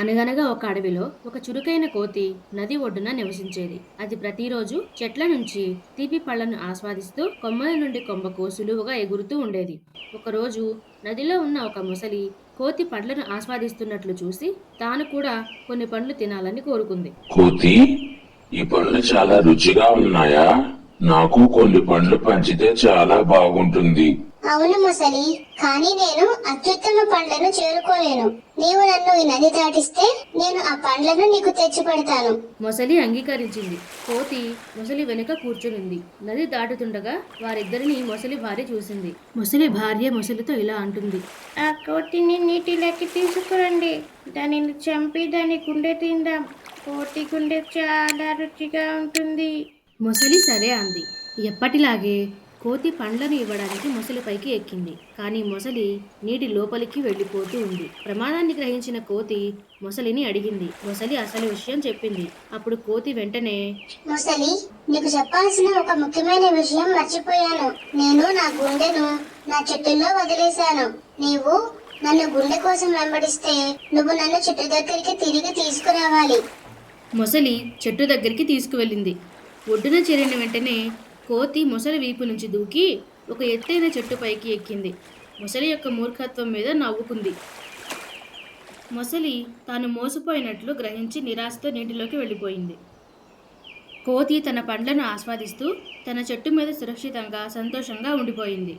అనగనగా ఒక అడవిలో ఒక చురుకైన కోతి నది ఒడ్డున నివసించేది. అది ప్రతిరోజు చెట్ల నుంచి తీపి పళ్ళను ఆస్వాదిస్తూ కొమ్మల నుండి కొమ్మకు సులువుగా ఎగురుతూ ఉండేది. ఒకరోజు నదిలో ఉన్న ఒక ముసలి కోతి పండ్లను ఆస్వాదిస్తున్నట్లు చూసి తాను కూడా కొన్ని పండ్లు తినాలని కోరుకుంది. కోతి ఈ పండ్లు చాలా రుచిగా ఉన్నాయా? నాకు కొన్ని పండ్లు పంచితే చాలా బాగుంటుంది. అవును ముసలి కానీ నేను అత్యుత్తమ పండ్లను చేరుకోలేను. నీవు నన్ను ఈ నది దాటిస్తే నేను ఆ పండ్లను నీకు తెచ్చి పెడతాను మొసలి అంగీకరించింది. కోతి మొసలి వెనుక కూర్చునింది. నది దాటుతుండగా వారిద్దరిని మొసలి భార్య చూసింది. మొసలి భార్య మొసలితో ఇలా అంటుంది. ఆ కోతిని నీటిలోకి తీసుకురండి. దానిని చంపి దాని గుండె తిందాం. కోతి గుండె చాలా రుచిగా ఉంటుంది. మొసలి సరే అంది. ఎప్పటిలాగే కోతి పండ్లను ఇవ్వడానికి మొసలి పైకి ఎక్కింది. కానీ మొసలి నీటి లోపలికి వెళ్ళిపోతూ ఉంది. ప్రమాదాన్ని గ్రహించిన కోతి మొసలిని అడిగింది. మొసలి అసలు విషయం చెప్పింది. అప్పుడు కోతి వెంటనే ముసలి నీకు చెప్పాల్సిన ఒక ముఖ్యమైన విషయం మర్చిపోయాను. నేను నా గుండెను నా చెట్టుల్లో వదిలేశాను. నీవు నన్ను గుండె కోసం వెంబడిస్తే నువ్వు నన్ను చెట్టు దగ్గరికి తిరిగి తీసుకురావాలి. మొసలి చెట్టు దగ్గరికి తీసుకువెళ్ళింది. ఒడ్డున చేరిన వెంటనే కోతి మొసలి వీపు నుంచి దూకి ఒక ఎత్తైన చెట్టు పైకి ఎక్కింది. మొసలి యొక్క మూర్ఖత్వం మీద నవ్వుకుంది. మొసలి తాను మోసపోయినట్లు గ్రహించి నిరాశతో నీటిలోకి వెళ్ళిపోయింది. కోతి తన పండ్లను ఆస్వాదిస్తూ తన చెట్టు మీద సురక్షితంగా సంతోషంగా ఉండిపోయింది.